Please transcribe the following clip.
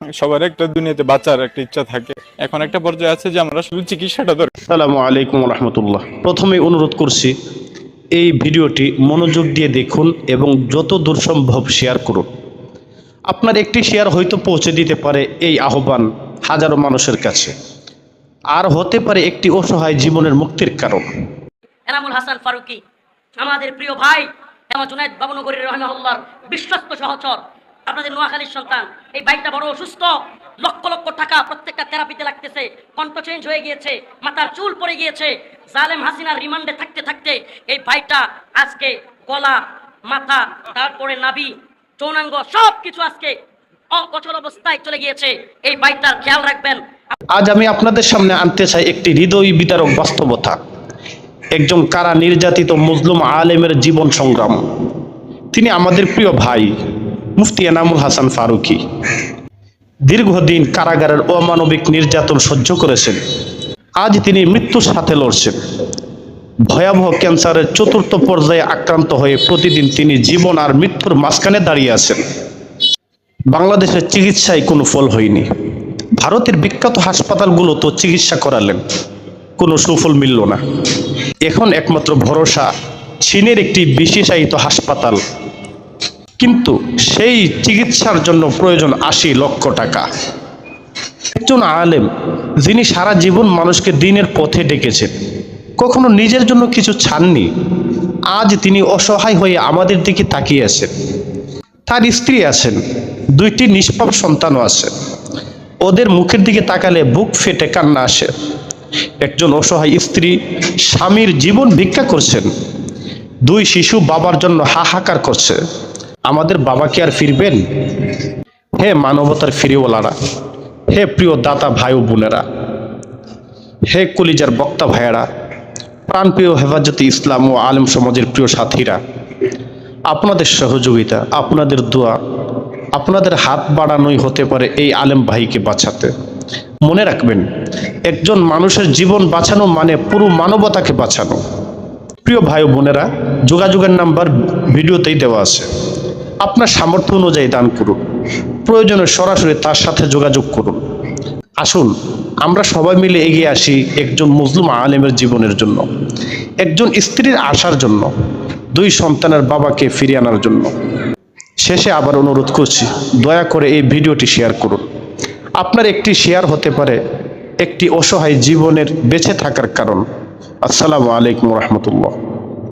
সবার একটা দুনিয়াতে বাঁচার একটা ইচ্ছা থাকে। এখন একটা পর্যায়ে আছে যে আমরা শুধু চিকিৎসাটা দরকার আসসালামু আলাইকুম রহমতুল্লাহ। প্রথমে অনুরোধ করছি এই ভিডিওটি মনোযোগ দিয়ে দেখুন এবং যত দূর সম্ভব শেয়ার করুন। আপনার একটি শেয়ার হয়তো পৌঁছে দিতে পারে এই আহ্বান হাজারো মানুষের কাছে। আর হতে পারে একটি অসহায় জীবনের মুক্তির কারণ। এনামুল হাসান ফারুকি আমাদের প্রিয় ভাই এমন জুনাইদ বাবনগরীর রহমাহুল্লাহর বিশ্বস্ত সহচর আপনাদের নোয়াখালীর সন্তান, এই বাইকটা বড় অসুস্থ, লক্ষ লক্ষ টাকা প্রত্যেকটা থেরাপিতে লাগতেছে, কণ্ঠ চেঞ্জ হয়ে গিয়েছে, মাথার চুল পড়ে গিয়েছে, জালেম হাসিনার রিমান্ডে থাকতে থাকতে এই ভাইটা আজকে গলা, মাথা, তারপরে নাভি চৌনাঙ্গ সব কিছু আজকে অকচল অবস্থায় চলে গিয়েছে। এই বাইকটার খেয়াল রাখবেন। আজ আমি আপনাদের সামনে আনতে চাই একটি হৃদয় বিদারক বাস্তবতা। একজন কারা নির্যাতিত মুসলিম আলেমের জীবন সংগ্রাম। তিনি আমাদের প্রিয় ভাই। মুফতি এনামুল হাসান ফারুকি। দীর্ঘদিন কারাগারের অমানবিক নির্যাতন সহ্য করেছেন। আজ তিনি মৃত্যুর সাথে লড়ছেন। ভয়াবহ ক্যান্সারের চতুর্থ পর্যায়ে আক্রান্ত হয়ে প্রতিদিন তিনি জীবন আর মৃত্যুর মাঝখানে দাঁড়িয়ে আছেন। বাংলাদেশের চিকিৎসায় কোনো ফল হয়নি। ভারতের বিখ্যাত হাসপাতালগুলো তো চিকিৎসা করালেন। কোনো সুফল মিলল না। এখন একমাত্র ভরসা চীনের একটি বিশেষায়িত হাসপাতাল। কিন্তু সেই চিকিৎসার জন্য প্রয়োজন আশি লক্ষ টাকা। একজন আলেম যিনি সারা জীবন মানুষকে দিনের পথে ডেকেছেন, কখনো নিজের জন্য কিছু ছাননি, আজ তিনি অসহায় হয়ে আমাদের দিকে তাকিয়ে আছেন। তার স্ত্রী আছেন, দুইটি নিষ্পাপ সন্তানও আছে ওদের মুখের দিকে তাকালে বুক ফেটে কান্না আসে। একজন অসহায় স্ত্রী স্বামীর জীবন ভিক্ষা করছেন, দুই শিশু বাবার জন্য হাহাকার করছে। আমাদের বাবা কি আর ফিরবেন? হে মানবতার ফিরিওয়ালারা, হে প্রিয় দাতা ভাই ও বোনেরা, হে কলিজার বক্তা ভাইয়েরা, প্রাণপ্রিয় হেফাজতে ইসলাম ও আলেম সমাজের প্রিয় সাথীরা, আপনাদের সহযোগিতা, আপনাদের দোয়া, আপনাদের হাত বাড়ানোই হতে পারে এই আলেম ভাইকে বাঁচাতে। মনে রাখবেন, একজন মানুষের জীবন বাঁচানো মানে পুরো মানবতাকে বাঁচানো। প্রিয় ভাই বোনেরা, যোগাযোগের নাম্বার ভিডিওতেই দেওয়া আছে। আপনার সামর্থ্য অনুযায়ী দান করুন। প্রয়োজনে সরাসরি তার সাথে যোগাযোগ করুন। আসুন, আমরা সবাই মিলে এগিয়ে আসি একজন মুসলিম আলেমের জীবনের জন্য, একজন স্ত্রীর আশার জন্য, দুই সন্তানের বাবাকে ফিরিয়ে আনার জন্য। শেষে আবার অনুরোধ করছি, দয়া করে এই ভিডিওটি শেয়ার করুন। আপনার একটি শেয়ার হতে পারে, একটি অসহায় জীবনের বেঁচে থাকার কারণ। আসসালামু আলাইকুম রহমতুল্লাহ।